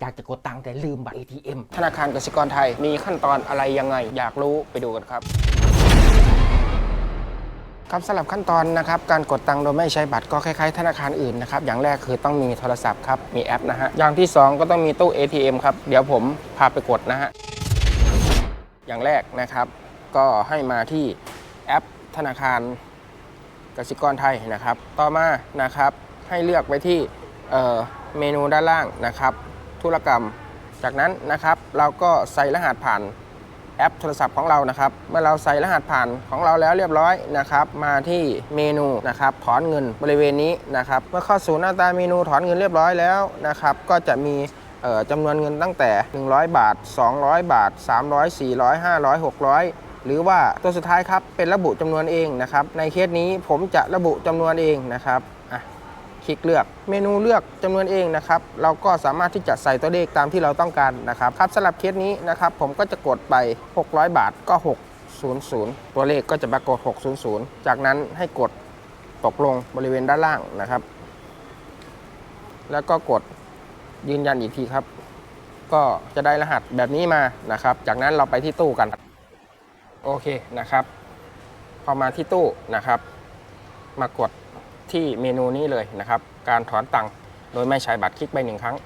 อยากจะกดตังค์แต่ลืมบัตร ATM ธนาคารกสิกรไทยมีขั้นตอนอะไรยังไง อยากรู้ไปดูกันครับ ครับสำหรับขั้นตอนนะครับการกดตังค์โดยไม่ใช้บัตรก็คล้ายๆ ธนาคารอื่นนะครับอย่างแรกคือต้องมีโทรศัพท์ครับมีแอปนะฮะอย่างที่ 2 ก็ต้องมีตู้ ATM ครับเดี๋ยวผมพาไปกดนะฮะอย่างแรกนะครับ ก็ให้มาที่แอปธนาคารกสิกรไทยนะครับ ต่อมานะครับให้เลือกไปที่เเมนูด้านล่างนะครับ ธุรกรรม จากนั้นนะครับเราก็ใส่รหัสผ่านแอปโทรศัพท์ของเรานะครับ เมื่อเราใส่รหัสผ่านของเราแล้วเรียบร้อยนะครับ มาที่เมนูนะครับ ถอนเงินบริเวณนี้นะครับ เมื่อเข้าสู่หน้าตาเมนูถอนเงินเรียบร้อยแล้วนะครับ ก็จะมีจำนวนเงินตั้งแต่ 100 บาท 200 บาท 300 400 500 600หรือว่าตัวสุดท้ายครับเป็นระบุจำนวนเองนะครับในเคสนี้ผมจะระบุจำนวนเองนะครับ ลิกเลือก เมนูเลือกจำนวนเองนะครับ เราก็สามารถที่จะใส่ตัวเลขตามที่เราต้องการนะครับครับสำหรับเคสนี้นะครับ ผมก็จะกดไป 600 บาทก็ 600 ตัวเลขก็จะปรากฏ 600 จากนั้นให้กดตกลงบริเวณด้านล่างนะครับ แล้วก็กดยืนยันอีกทีครับ ก็จะได้รหัสแบบนี้มานะครับ จากนั้นเราไปที่ตู้กัน โอเคนะครับ พอมาที่ตู้นะครับ มากด ที่เมนูนี้เลยนะครับ การถอนตังค์โดยไม่ใช้บัตรคลิกไปหนึ่งครั้ง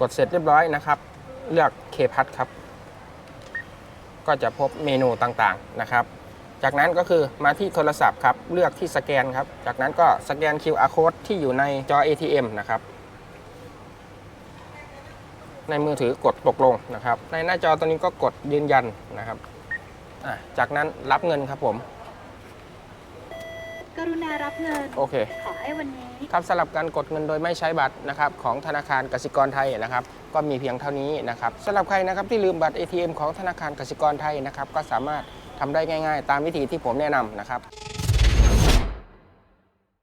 กดเสร็จเรียบร้อยนะครับ เลือกเคพัทครับ ก็จะพบเมนูต่างๆนะครับ จากนั้นก็คือมาที่โทรศัพท์ครับเลือกที่สแกนครับ จากนั้นก็สแกน QR code ที่อยู่ในจอ ATM นะครับในมือถือกดตกลงนะครับ ในหน้าจอตัวนี้ก็กดยืนยันนะครับจากนั้นรับเงินครับผม รุณารับเงิน โอเค ขอให้วันนี้ ครับสำหรับการกดเงินโดยไม่ใช้บัตรนะครับของธนาคารกสิกรไทยนะครับก็มีเพียงเท่านี้นะครับสำหรับใครนะครับที่ลืมบัตร ATM ของธนาคารกสิกรไทยนะครับก็สามารถทำได้ง่าย ๆ ตามวิธีที่ผมแนะนำนะครับ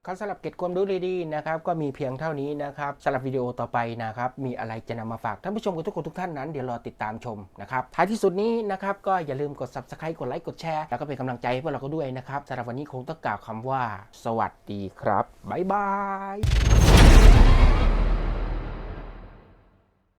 ครับสำหรับเก็บความรู้ดีๆนะครับก็มีเพียงเท่านี้นะครับสำหรับวิดีโอต่อไปนะครับมีอะไรจะนำมาฝากท่านผู้ชมกับทุกคนทุกท่านนั้นเดี๋ยวรอติดตามชมนะครับท้ายที่สุดนี้นะครับก็อย่าลืมกด subscribe กดไลค์กดแชร์แล้วก็เป็นกำลังใจให้พวกเราก็ด้วยนะครับสำหรับวันนี้คงต้องกล่าวคำว่า สวัสดีครับบ๊ายบาย